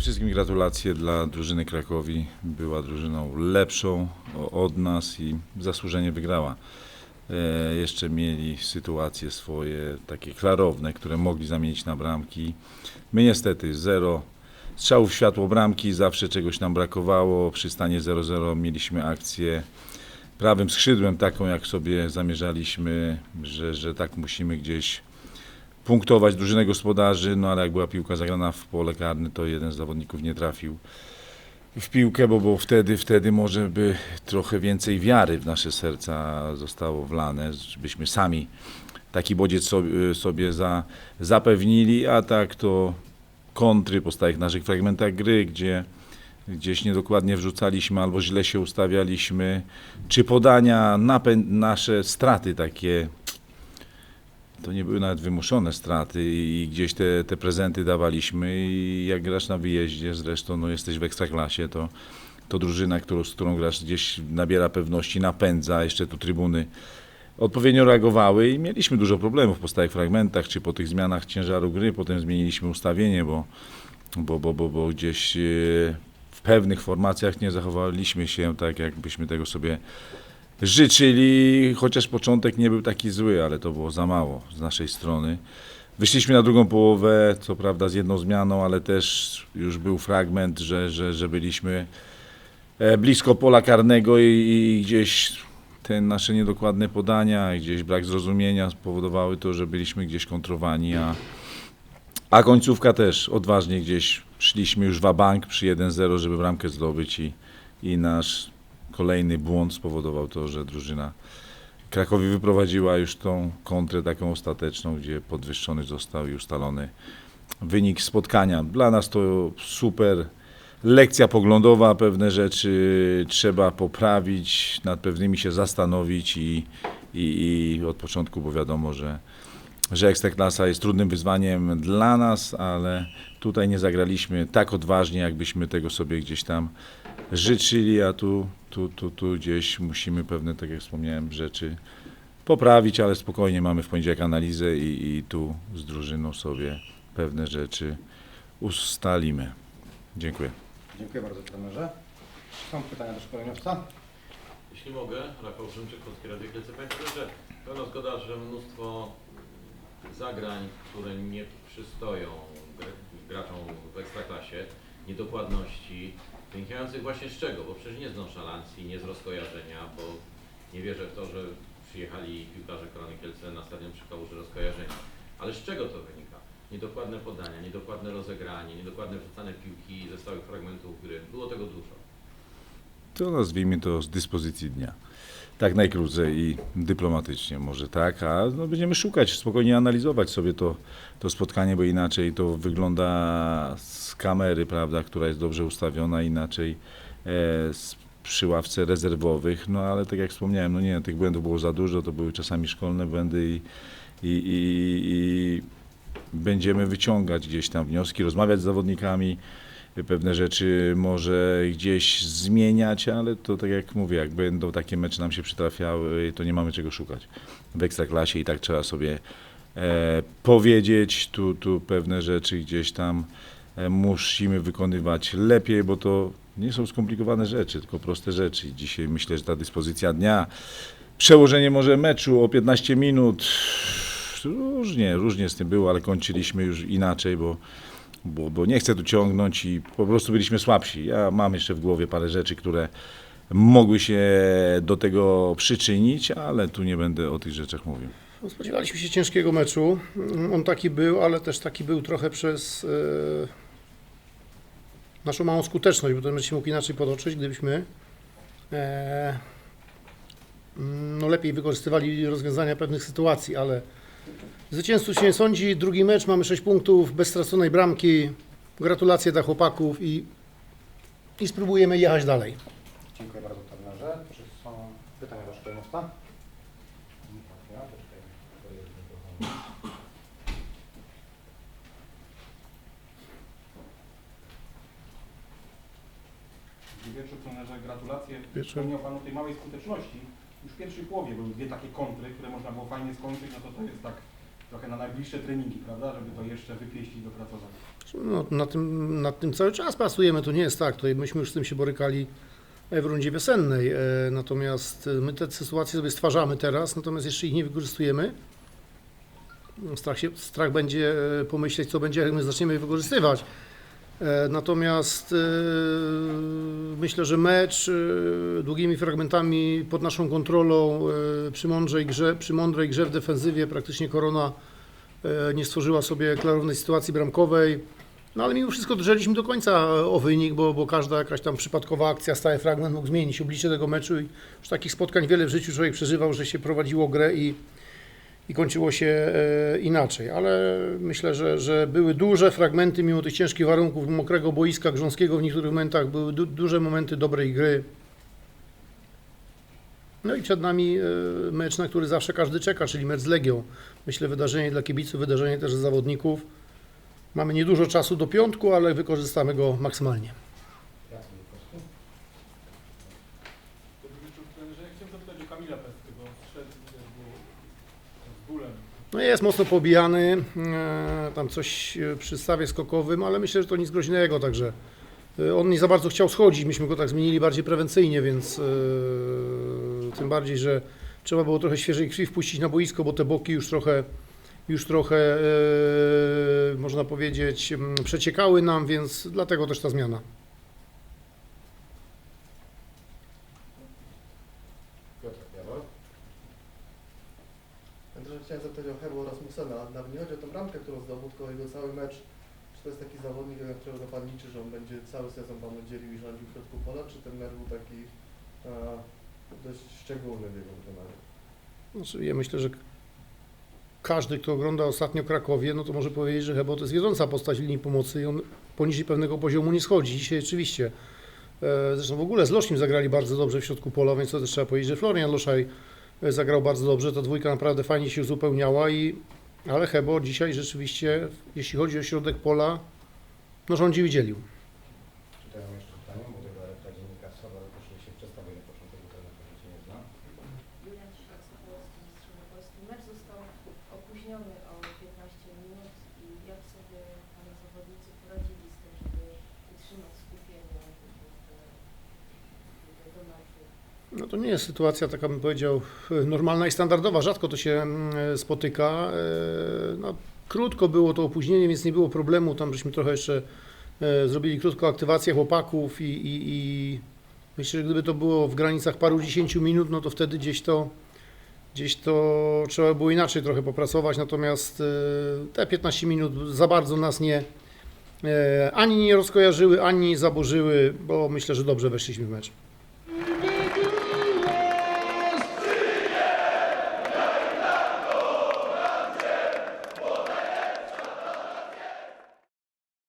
wszystkim gratulacje dla drużyny Krakowi. Była drużyną lepszą od nas i zasłużenie wygrała. E, jeszcze mieli sytuacje swoje takie klarowne, które mogli zamienić na bramki. My niestety zero strzałów światło bramki, zawsze czegoś nam brakowało. Przy stanie 0-0 mieliśmy akcję prawym skrzydłem taką, jak sobie zamierzaliśmy, że, że tak musimy gdzieś punktować drużynę gospodarzy, no ale jak była piłka zagrana w pole karne, to jeden z zawodników nie trafił w piłkę, bo, bo wtedy, wtedy może by trochę więcej wiary w nasze serca zostało wlane, żebyśmy sami taki bodziec sobie, za, zapewnili, a tak to kontry po naszych fragmentach gry, gdzie gdzieś niedokładnie wrzucaliśmy albo źle się ustawialiśmy, czy podania, nasze straty takie to nie były nawet wymuszone straty i gdzieś te, te prezenty dawaliśmy i jak grasz na wyjeździe, zresztą no jesteś w ekstraklasie, to, to drużyna, którą, z którą grasz gdzieś nabiera pewności, napędza, jeszcze tu trybuny. Odpowiednio reagowały i mieliśmy dużo problemów po stałych fragmentach, czy po tych zmianach ciężaru gry, potem zmieniliśmy ustawienie, bo, bo, bo, bo, bo gdzieś e, w pewnych formacjach nie zachowaliśmy się tak, jakbyśmy tego sobie życzyli, chociaż początek nie był taki zły, ale to było za mało z naszej strony. Wyszliśmy na drugą połowę, co prawda z jedną zmianą, ale też już był fragment, że, że, że byliśmy e, blisko pola karnego i, i gdzieś te nasze niedokładne podania, gdzieś brak zrozumienia spowodowały to, że byliśmy gdzieś kontrowani, a, a końcówka też odważnie gdzieś szliśmy już w bank przy 1-0, żeby bramkę zdobyć i, i nasz kolejny błąd spowodował to, że drużyna Krakowi wyprowadziła już tą kontrę taką ostateczną, gdzie podwyższony został i ustalony wynik spotkania. Dla nas to super lekcja poglądowa, pewne rzeczy trzeba poprawić, nad pewnymi się zastanowić i, i, i od początku, bo wiadomo, że, że Ekstraklasa jest trudnym wyzwaniem dla nas, ale tutaj nie zagraliśmy tak odważnie, jakbyśmy tego sobie gdzieś tam życzyli, a tu, tu, tu, tu gdzieś musimy pewne, tak jak wspomniałem, rzeczy poprawić, ale spokojnie mamy w poniedziałek analizę i, i tu z drużyną sobie pewne rzeczy ustalimy. Dziękuję. Dziękuję bardzo trenerze. Są pytania do szkoleniowca? Jeśli mogę, Rafał Szymczyk, Polskie Radio Kielce. Panie profesorze, pełna zgoda, że mnóstwo zagrań, które nie przystoją gr- graczom w Ekstraklasie, niedokładności, wynikających właśnie z czego? Bo przecież nie z nonszalancji, nie z rozkojarzenia, bo nie wierzę w to, że przyjechali piłkarze Korony Kielce na stadion przy kałuży rozkojarzenia. Ale z czego to wynika? Niedokładne podania, niedokładne rozegranie, niedokładne wrzucane piłki ze stałych fragmentów gry. Było tego dużo. To nazwijmy to z dyspozycji dnia. Tak najkrócej i dyplomatycznie może tak, a no będziemy szukać, spokojnie analizować sobie to, to spotkanie, bo inaczej to wygląda z kamery, prawda, która jest dobrze ustawiona, inaczej e, z, przy ławce rezerwowych, no ale tak jak wspomniałem, no nie, tych błędów było za dużo, to były czasami szkolne błędy i, i, i, i będziemy wyciągać gdzieś tam wnioski, rozmawiać z zawodnikami, pewne rzeczy może gdzieś zmieniać, ale to tak jak mówię, jak będą takie mecze nam się przytrafiały, to nie mamy czego szukać w Ekstraklasie i tak trzeba sobie e, powiedzieć, tu, tu pewne rzeczy gdzieś tam e, musimy wykonywać lepiej, bo to nie są skomplikowane rzeczy, tylko proste rzeczy. Dzisiaj myślę, że ta dyspozycja dnia, przełożenie może meczu o 15 minut, różnie, różnie z tym było, ale kończyliśmy już inaczej, bo bo, bo nie chcę tu ciągnąć i po prostu byliśmy słabsi. Ja mam jeszcze w głowie parę rzeczy, które mogły się do tego przyczynić, ale tu nie będę o tych rzeczach mówił. No, Spodziewaliśmy się ciężkiego meczu. Mm, On taki był, ale też taki był trochę przez e, naszą małą skuteczność, bo ten mecz się mógł inaczej potoczyć, gdybyśmy e, mm, no, lepiej wykorzystywali rozwiązania pewnych sytuacji, ale zwycięzców się nie sądzi. Drugi mecz, mamy 6 punktów, bez straconej bramki. Gratulacje dla chłopaków i, i spróbujemy jechać dalej. Dziękuję bardzo trenerze. Czy są pytania do? Dobry wieczór, trenerze, gratulacje. Wieczór. Wspomniał Pan o tej małej skuteczności. Już w pierwszej połowie były dwie takie kontry, które można było fajnie skończyć, no to to jest tak trochę na najbliższe treningi, prawda, żeby to jeszcze wypieścić i dopracować. No, nad, tym, nad tym cały czas pracujemy, to nie jest tak. Tutaj myśmy już z tym się borykali w rundzie wiosennej, e, natomiast e, my te sytuacje sobie stwarzamy teraz, natomiast jeszcze ich nie wykorzystujemy. Strach, się, strach będzie e, pomyśleć, co będzie, jak my zaczniemy je wykorzystywać. E, Natomiast e, myślę, że mecz e, długimi fragmentami pod naszą kontrolą przy mądrej grze, przy mądrej grze w defensywie praktycznie Korona nie stworzyła sobie klarownej sytuacji bramkowej. No ale mimo wszystko drżeliśmy do końca o wynik, bo, bo każda jakaś tam przypadkowa akcja, stały fragment mógł zmienić oblicze tego meczu i już takich spotkań wiele w życiu człowiek przeżywał, że się prowadziło grę i, i kończyło się e, inaczej. Ale myślę, że, że były duże fragmenty mimo tych ciężkich warunków, mokrego boiska, grząskiego w niektórych momentach, były du, duże momenty dobrej gry. No i przed nami e, mecz, na który zawsze każdy czeka, czyli mecz z Legią. Myślę wydarzenie dla kibiców, wydarzenie też dla zawodników. Mamy niedużo czasu do piątku, ale wykorzystamy go maksymalnie. Jacek Witkowski. Dobry wieczór trenerze. Ja chciałem zapytać o Kamila Pestego. Szedł też było z bólem. No jest mocno pobijany, e, tam coś e, przy stawie skokowym, ale myślę, że to nic groźnego, także e, on nie za bardzo chciał schodzić, myśmy go tak zmienili bardziej prewencyjnie, więc tym bardziej, że trzeba było trochę świeżej krwi wpuścić na boisko, bo te boki już trochę, już trochę można powiedzieć, przeciekały nam, więc dlatego też ta zmiana. Zapytać o Herbo Rasmussena. Nawet nie chodzi o tę bramkę, którą zdobył, tylko jego cały mecz. Czy to jest taki zawodnik, na którego Pan liczy, że on będzie cały sezon Panu dzielił i rządził w środku pola, czy ten mecz był taki e, dość szczególny w jego wykonaniu? Znaczy, ja myślę, że każdy, kto ogląda ostatnio Krakowie, no to może powiedzieć, że Hebo to jest wiodąca postać linii pomocy i on poniżej pewnego poziomu nie schodzi. Dzisiaj rzeczywiście, e, zresztą w ogóle z Loszkiem zagrali bardzo dobrze w środku pola, więc to też trzeba powiedzieć, że Florian Loszaj zagrał bardzo dobrze, ta dwójka naprawdę fajnie się uzupełniała, i, ale Hebo dzisiaj rzeczywiście, jeśli chodzi o środek pola, no rządził i dzielił. Czytają jeszcze pytanie. Młodego rektora dziennikarza, ale proszę się przedstawić na początek, bo ten na się nie zna. Julian Ciszak, Sokołowski, Mistrzowie Polski. Mecz został opóźniony o 15 minut i jak sobie Pana zawodnicy poradzili z tym, żeby utrzymać skupienie do, do, do meczu? No to nie jest sytuacja taka, bym powiedział, normalna i standardowa. Rzadko to się mm, spotyka. E, No, krótko było to opóźnienie, więc nie było problemu. Tam żeśmy trochę jeszcze e, zrobili krótką aktywację chłopaków i, i, i myślę, że gdyby to było w granicach paru dziesięciu minut, no to wtedy gdzieś to gdzieś to trzeba było inaczej trochę popracować. Natomiast e, te 15 minut za bardzo nas nie ani nie rozkojarzyły, ani zaburzyły, bo myślę, że dobrze weszliśmy w mecz.